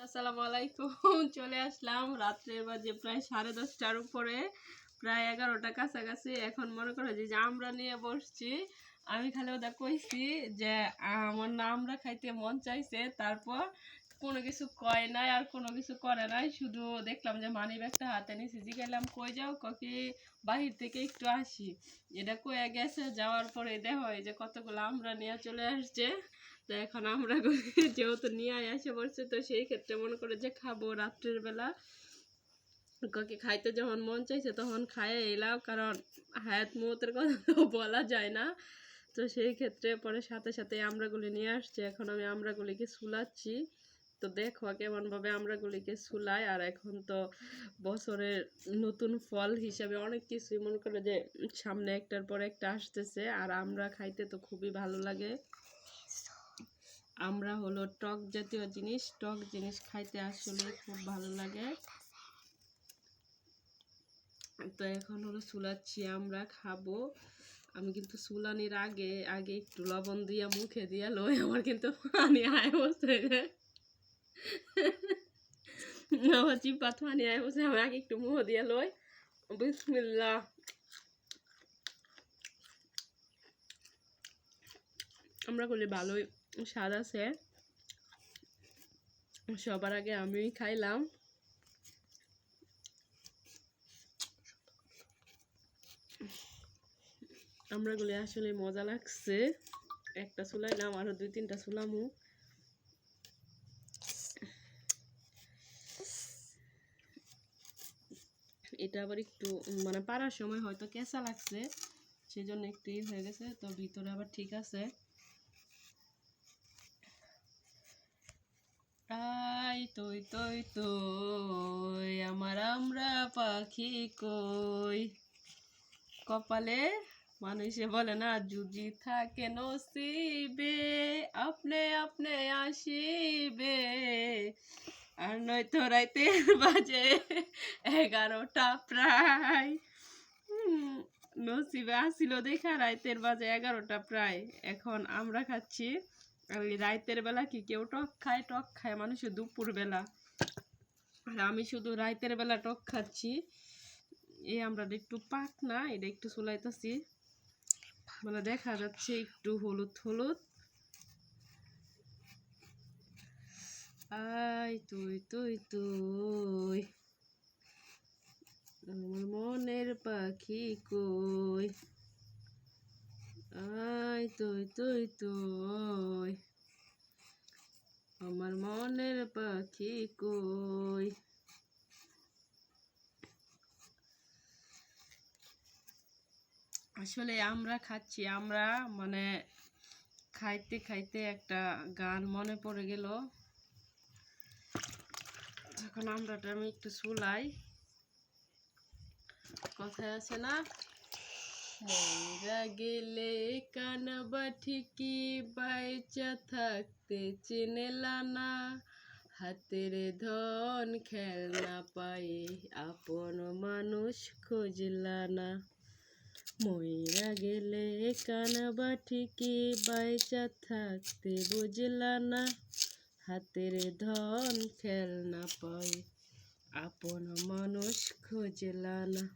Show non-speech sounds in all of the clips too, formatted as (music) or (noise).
আসসালামু আলাইকুম। (laughs) চলে আসলাম রাত্রের বাজে প্রায় সাড়ে দশটার উপরে, প্রায় এগারোটা কাছাকাছি। এখন মনে করো যে আমরা নিয়ে বসছি। আমি খালি ওদের কইছি যে, আমার না আমরা খাইতে মন চাইছে, তারপর কোনো কিছু কয় নাই আর কোনো কিছু করে নাই। শুধু দেখলাম যে মানি ব্যাগটা হাতে নিছি জিগাইলাম কই যাও, ককি বাহির থেকে একটু আসি। এটা কয়ে গেছে, যাওয়ার পরে দেখো এই যে কতগুলো আমরা নিয়ে চলে আসছে। তো এখন আমরা যেহেতু নিয়ে আসে পড়ছে তো সেই ক্ষেত্রে মনে করে যে খাব রাত্রের বেলা। কাকে খাইতে যখন মন চাইছে তখন খায় এলাম, কারণ হায়াত মুহূর্তের কথা তো বলা যায় না। তো সেই ক্ষেত্রে পরে সাথে সাথে আমরাগুলি নিয়ে আসছে। এখন আমি আমরাগুলিকে সুলাচ্ছি তো দেখো কেমনভাবে আমরাগুলিকে সুলাই আর এখন তো বছরের নতুন ফল হিসাবে অনেক কিছুই মনে করে যে সামনে একটার পর একটা আসতেছে, আর আমরা খাইতে তো খুবই ভালো লাগে। আমরা হলো টক জাতীয় জিনিস, টক জিনিস খাইতে আসলে খুব ভালো লাগে। তো এখন হলো চুলাচ্ছি আমরা খাব। আমি কিন্তু চুলানির আগে আগে একটু লবণ দিয়া, মুখে দিয়া লই, আমার কিন্তু পানি আয় বসে আমার চিপাত পানি আয় বসে, আমি আগে একটু মুখ দিয়া লই। বিসমিল্লাহ। আমরা করলে ভালোই স্বাদ আছে সবার আগে আমি খাইলাম। আমরা গুলি আসলে মজা লাগছে। একটা চুলাইলাম আরও দুই তিনটা চুলামু। এটা আবার একটু মানে পারার সময় হয়তো কেঁচা লাগছে সেই জন্য একটু হয়ে গেছে, তো ভিতরে আবার ঠিক আছে আই তই তই তই, আমার আমরা পাখি কই? কপালে মানুষে বলে না, যদি থাকে নসিবে, আপনি আপনি আসিবে। আর নয়তো রাইতে বাজে এগারোটা প্রায়। নসিবে আসিল দেখা, রাইতের বাজে এগারোটা প্রায়। এখন আমরা খাচ্ছি ওই বেলা কি কেউ টক খায় টক খায়? মানুষের দুপুর বেলা আর আমি শুধু রাইতের বেলা টক খাচ্ছি। এ আমরা একটু পাক না, এটা একটু চুলাইতেছি মানে দেখা যাচ্ছে একটু হলুদ হলুদ। আই তুই তুই তুই। মনের পাখি কই? আই তুই তুই তুই আমার মনের পাখি কই আসলে আমরা খাচ্ছি, আমরা মানে খাইতে খাইতে একটা গান মনে পড়ে গেল। এখন আমরাটা আমি একটু চুলাই কথায় আছে না? মইরা গেলে কানবা ঠিকই বাইচা থাকতে চিনেলা না। হাতের ধন খেলনা পায়ে আপন মানুষ খুঁজলা না। মইরা গেলে কানবা ঠিকই বাইচা থাকতে বুঝলা না। হাতের ধন খেলনা পায়ে আপন মানুষ খুঁজলা না।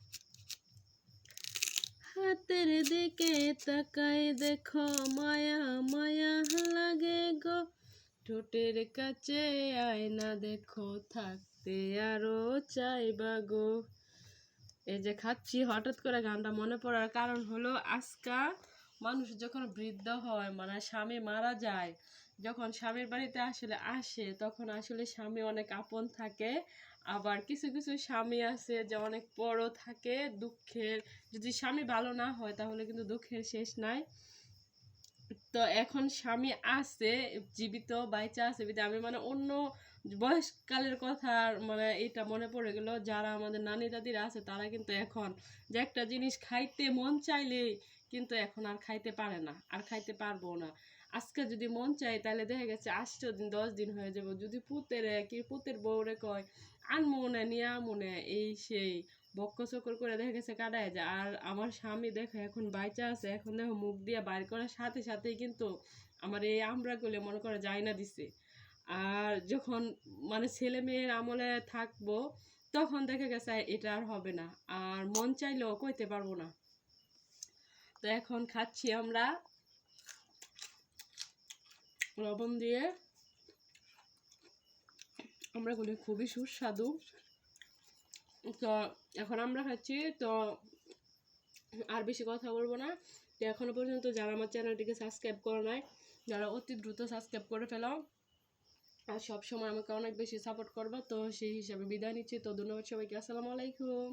হাতের দিকে তাকাই দেখো, মায়া মায়া লাগে গো। ঠোঁটের কাছে আয়না দেখো, থাকতে আরও চাইবা গো। এই যে খাচ্ছি, হঠাৎ করে গানটা মনে পড়ার কারণ হলো, আজকা মানুষ যখন বৃদ্ধ হয় মানে স্বামী মারা যায় যখন স্বামীর বাড়িতে আসলে আসে, তখন আসলে স্বামী অনেক আপন থাকে। আবার কিছু কিছু স্বামী আছে যে অনেক বড় থাকে, দুঃখের। যদি স্বামী ভালো না হয়, তাহলে কিন্তু দুঃখের শেষ নাই। তো এখন স্বামী আছে, জীবিত বাইচা আছে আমি মানে অন্য বয়সকালের কথা মানে এটা মনে পড়ে গেল। যারা আমাদের নানি, দাদিরা আছে, তারা কিন্তু এখন যে একটা জিনিস খাইতে মন চাইলেই কিন্তু এখন আর খাইতে পারে না, আর খাইতে পারব না। আজকে যদি মন চাই তাহলে দেখা গেছে আটশো দিন, দশ দিন হয়ে যাব। যদি পুতের কি পুতের বউরে কয় আনমো না নিয়ে আমো না এই সেই বক্ক চক্কর করে দেখা গেছে কাটায় যায়। আর আমার স্বামী দেখো এখন বাইচা আছে, এখন দেখো মুখ দিয়ে বাইর করার সাথে সাথেই কিন্তু আমার এই আমরাগুলো মনে করে যায় না দিছে। আর যখন মানে ছেলে মেয়ের আমলে থাকব, তখন দেখা গেছে এটা আর হবে না। আর মন চাইলেও কইতে পারব না। তো এখন খাচ্ছি আমরা। লবণ দিয়ে আমরা বলি খুবই সুস্বাদু। তো এখন আমরা খাচ্ছি, তো আর বেশি কথা বলব না। তো এখনও পর্যন্ত যারা আমার চ্যানেলটিকে সাবস্ক্রাইব করে নাই, যারা অতি দ্রুত সাবস্ক্রাইব করে ফেলো। আর সব সময় আমাকে অনেক বেশি সাপোর্ট করবে, তো সেই হিসাবে বিদায় নিচ্ছি। তো ধন্যবাদ সবাইকে। আসসালামু আলাইকুম।